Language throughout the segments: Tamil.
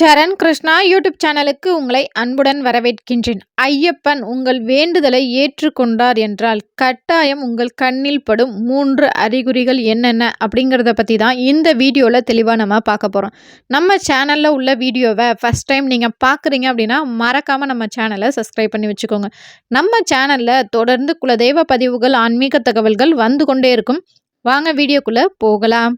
சரண் கிருஷ்ணா யூடியூப் சேனலுக்கு உங்களை அன்புடன் வரவேற்கின்றேன். ஐயப்பன் உங்கள் வேண்டுதலை ஏற்றுக்கொண்டார் என்றால் கட்டாயம் உங்கள் கண்ணில் படும் மூன்று அறிகுறிகள் என்னென்ன அப்படிங்கிறத பற்றி தான் இந்த வீடியோவில் தெளிவாக நம்ம பார்க்க போகிறோம் நம்ம சேனலில் உள்ள வீடியோவை ஃபஸ்ட் டைம் நீங்கள் பார்க்குறீங்க அப்படின்னா மறக்காமல் நம்ம சேனலை சப்ஸ்கிரைப் பண்ணி வச்சுக்கோங்க. நம்ம சேனலில் தொடர்ந்து குலதெய்வ பதிவுகள் ஆன்மீக தகவல்கள் வந்து கொண்டே இருக்கும். வாங்க வீடியோக்குள்ளே போகலாம்.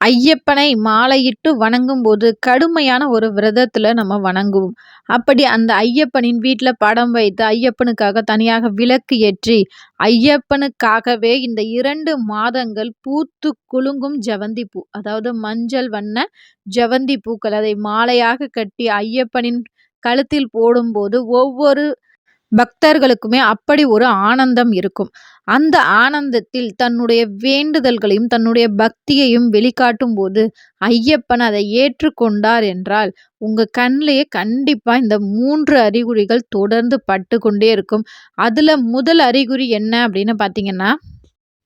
ஐயப்பனை மாலையிட்டு வணங்கும்போது கடுமையான ஒரு விரதத்தில் நம்ம வணங்குவோம். அப்படி அந்த ஐயப்பனின் வீட்டில் படம் வைத்து ஐயப்பனுக்காக தனியாக விளக்கு ஏற்றி ஐயப்பனுக்காகவே இந்த இரண்டு மாதங்கள் பூத்து குலுங்கும் ஜவந்தி பூ அதாவது மஞ்சள் வண்ண ஜவந்தி பூக்கள் அதை மாலையாக கட்டி ஐயப்பனின் கழுத்தில் போடும்போது ஒவ்வொரு பக்தர்களுக்குமே அப்படி ஒரு ஆனந்தம் இருக்கும். அந்த ஆனந்தத்தில் தன்னுடைய வேண்டுதல்களையும் தன்னுடைய பக்தியையும் வெளிக்காட்டும் போது ஐயப்பன் அதை ஏற்றுக்கொண்டார் என்றால் உங்கள் கண்ணிலேயே கண்டிப்பாக இந்த மூன்று அறிகுறிகள் தொடர்ந்து பட்டு கொண்டே இருக்கும். அதில் முதல் அறிகுறி என்ன அப்படின்னு பார்த்தீங்கன்னா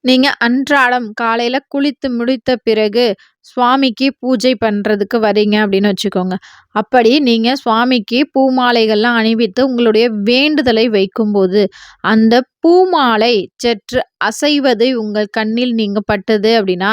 நீங்கள் அன்றாடம் காலையில் குளித்து முடித்த பிறகு சுவாமிக்கு பூஜை பண்ணுறதுக்கு வரீங்க அப்படின்னு வச்சுக்கோங்க. அப்படி நீங்கள் சுவாமிக்கு பூமாலைகள்லாம் அணிவித்து உங்களுடைய வேண்டுதலை வைக்கும்போது அந்த பூமாலை சற்று அசைவது உங்கள் கண்ணில் நீங்கள் பட்டது அப்படின்னா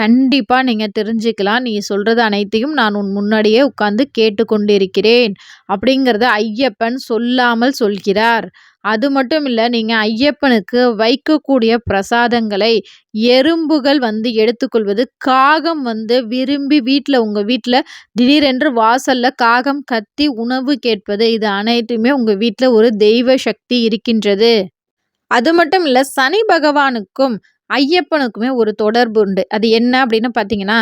கண்டிப்பாக நீங்கள் தெரிஞ்சுக்கலாம். நீ சொல்கிறது அனைத்தையும் நான் உன் முன்னாடியே உட்காந்து கேட்டுக்கொண்டிருக்கிறேன் அப்படிங்கிறத ஐயப்பன் சொல்லாமல் சொல்கிறார். அது மட்டும் இல்லை நீங்கள் ஐயப்பனுக்கு வைக்கக்கூடிய பிரசாதங்களை எறும்புகள் வந்து எடுத்துக்கொள்வது. காகம் வந்து விரும்பி வீட்டில் உங்கள் வீட்டில் திடீரென்று வாசலில் காகம் கத்தி உணவு கேட்பது. இது அனைத்துமே உங்கள் வீட்டில் ஒரு தெய்வ சக்தி இருக்கின்றது. அது மட்டும் இல்லை சனி பகவானுக்கும் ஐயப்பனுக்குமே ஒரு தொடர்பு உண்டு. அது என்ன அப்படின்னு பார்த்தீங்கன்னா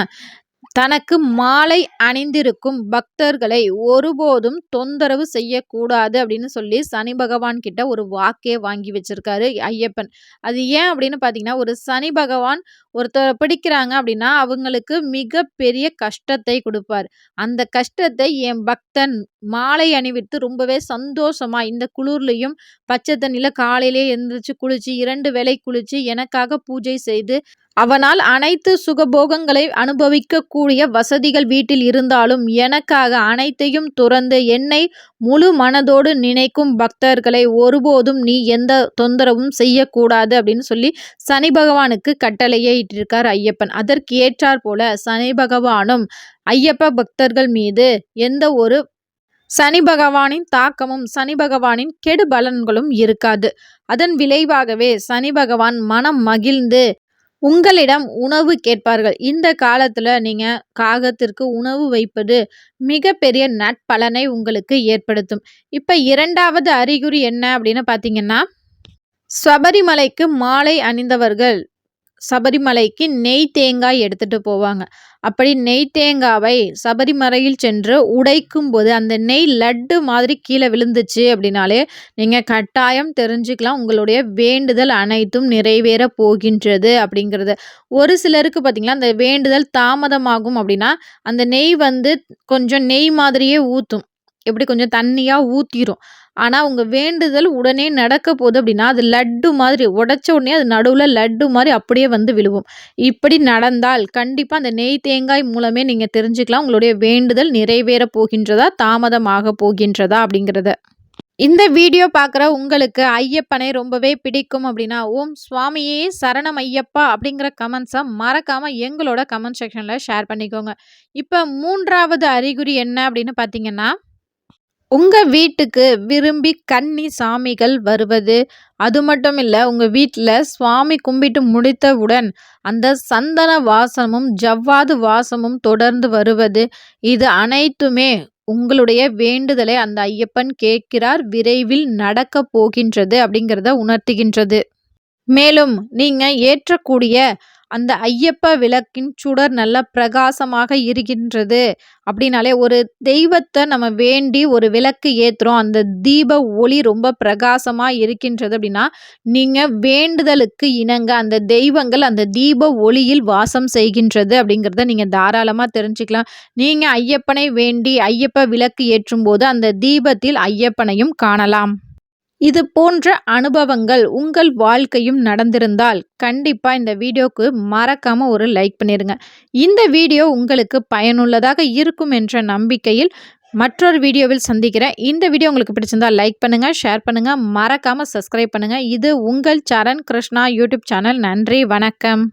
தனக்கு மாலை அணிந்திருக்கும் பக்தர்களை ஒருபோதும் தொந்தரவு செய்யக்கூடாது அப்படின்னு சொல்லி சனி பகவான் கிட்ட ஒரு வாக்கே வாங்கி வச்சிருக்காரு ஐயப்பன். அது ஏன் அப்படின்னு பார்த்தீங்கன்னா ஒரு சனி பகவான் ஒருத்தர் பிடிக்கிறாங்க அப்படின்னா அவங்களுக்கு மிக பெரிய கஷ்டத்தை கொடுப்பார். அந்த கஷ்டத்தை என் பக்தன் மாலை அணிவித்து ரொம்பவே சந்தோஷமா இந்த குளிர்லையும் பச்சை தண்ணியில் காலையிலே எழுந்திரிச்சு குளிச்சு இரண்டு வேலை குளிச்சு எனக்காக பூஜை செய்து அவனால் அனைத்து சுகபோகங்களை அனுபவிக்கக்கூடிய வசதிகள் வீட்டில் இருந்தாலும் எனக்காக அனைத்தையும் துறந்து என்னை முழு மனதோடு நினைக்கும் பக்தர்களை ஒருபோதும் நீ எந்த தொந்தரவும் செய்யக்கூடாது அப்படின்னு சொல்லி சனி பகவானுக்கு கட்டளையே இட்டிருக்கார் ஐயப்பன். அதற்கு ஏற்றார் போல சனி பகவானும் ஐயப்ப பக்தர்கள் மீது எந்த ஒரு சனி பகவானின் தாக்கமும் சனி பகவானின் கெடு பலன்களும் இருக்காது. அதன் விளைவாகவே சனி பகவான் மனம் மகிழ்ந்து உங்களிடம் உணவு கேட்பார்கள். இந்த காலத்தில் நீங்கள் காகத்திற்கு உணவு வைப்பது மிகப்பெரிய நட்பலனை உங்களுக்கு ஏற்படுத்தும். இப்போ இரண்டாவது அறிகுறி என்ன அப்படின்னு பார்த்தீங்கன்னா சபரிமலைக்கு மாலை அணிந்தவர்கள் சபரிமலைக்கு நெய் தேங்காய் எடுத்துகிட்டு போவாங்க. அப்படி நெய் தேங்காவை சபரிமலையில் சென்று உடைக்கும் போது அந்த நெய் லட்டு மாதிரி கீழே விழுந்துச்சு அப்படின்னாலே நீங்கள் கட்டாயம் தெரிஞ்சுக்கலாம். உங்களுடைய வேண்டுதல் அனைத்தும் நிறைவேற போகின்றது அப்படிங்கிறது. ஒரு சிலருக்கு பார்த்திங்கன்னா அந்த வேண்டுதல் தாமதமாகும் அப்படின்னா அந்த நெய் வந்து கொஞ்சம் நெய் மாதிரியே ஊற்றும் எப்படி கொஞ்சம் தண்ணியாக ஊற்றிடும் ஆனால் உங்கள் வேண்டுதல் உடனே நடக்க போகுது அப்படின்னா அது லட்டு மாதிரி உடச்ச உடனே அது நடுவில் லட்டு மாதிரி அப்படியே வந்து விழுவும். இப்படி நடந்தால் கண்டிப்பாக அந்த நெய் தேங்காய் மூலமே நீங்கள் தெரிஞ்சுக்கலாம். உங்களுடைய வேண்டுதல் நிறைவேற போகின்றதா தாமதமாக போகின்றதா அப்படிங்கிறத. இந்த வீடியோ பார்க்குற உங்களுக்கு ஐயப்பனை ரொம்பவே பிடிக்கும் அப்படின்னா ஓம் சுவாமியே சரணம் ஐயப்பா அப்படிங்கிற கமெண்ட்ஸை மறக்காமல் எங்களோட கமெண்ட் செக்ஷனில் ஷேர் பண்ணிக்கோங்க. இப்போ மூன்றாவது அறிகுறி என்ன அப்படின்னு பார்த்தீங்கன்னா உங்கள் வீட்டுக்கு விரும்பி கன்னி சாமிகள் வருவது? அது மட்டும் இல்லை உங்கள் வீட்டில் சுவாமி கும்பிட்டு முடித்தவுடன் அந்த சந்தன வாசமும் ஜவ்வாது வாசமும் தொடர்ந்து வருவது. இது அனைத்துமே உங்களுடைய வேண்டுதலை அந்த ஐயப்பன் கேட்கிறார். விரைவில் நடக்க போகின்றது அப்படிங்கிறத உணர்த்துகின்றது. மேலும் நீங்கள் ஏற்றக்கூடிய அந்த ஐயப்ப விளக்கின் சுடர் நல்ல பிரகாசமாக இருக்கின்றது அப்படின்னாலே ஒரு தெய்வத்தை நம்ம வேண்டி ஒரு விளக்கு ஏற்றுறோம் அந்த தீப ஒளி ரொம்ப பிரகாசமாக இருக்கின்றது அப்படின்னா நீங்கள் வேண்டுதலுக்கு இணங்க அந்த தெய்வங்கள் அந்த தீப ஒளியில் வாசம் செய்கின்றது அப்படிங்கிறத நீங்கள் தாராளமாக தெரிஞ்சுக்கலாம். நீங்கள் ஐயப்பனை வேண்டி ஐயப்ப விளக்கு ஏற்றும் போது அந்த தீபத்தில் ஐயப்பனையும் காணலாம். இது போன்ற அனுபவங்கள் உங்கள் வாழ்க்கையும் நடந்திருந்தால் கண்டிப்பாக இந்த வீடியோவுக்கு மறக்காமல் ஒரு லைக் பண்ணிடுங்க இந்த வீடியோ உங்களுக்கு பயனுள்ளதாக இருக்கும் என்ற நம்பிக்கையில் மற்றொரு வீடியோவில் சந்திக்கிறேன். இந்த வீடியோ உங்களுக்கு பிடிச்சிருந்தால் லைக் பண்ணுங்கள் ஷேர் பண்ணுங்கள் மறக்காமல் சப்ஸ்கிரைப் பண்ணுங்கள் இது உங்கள் சரண் கிருஷ்ணா யூடியூப் சேனல். நன்றி வணக்கம்.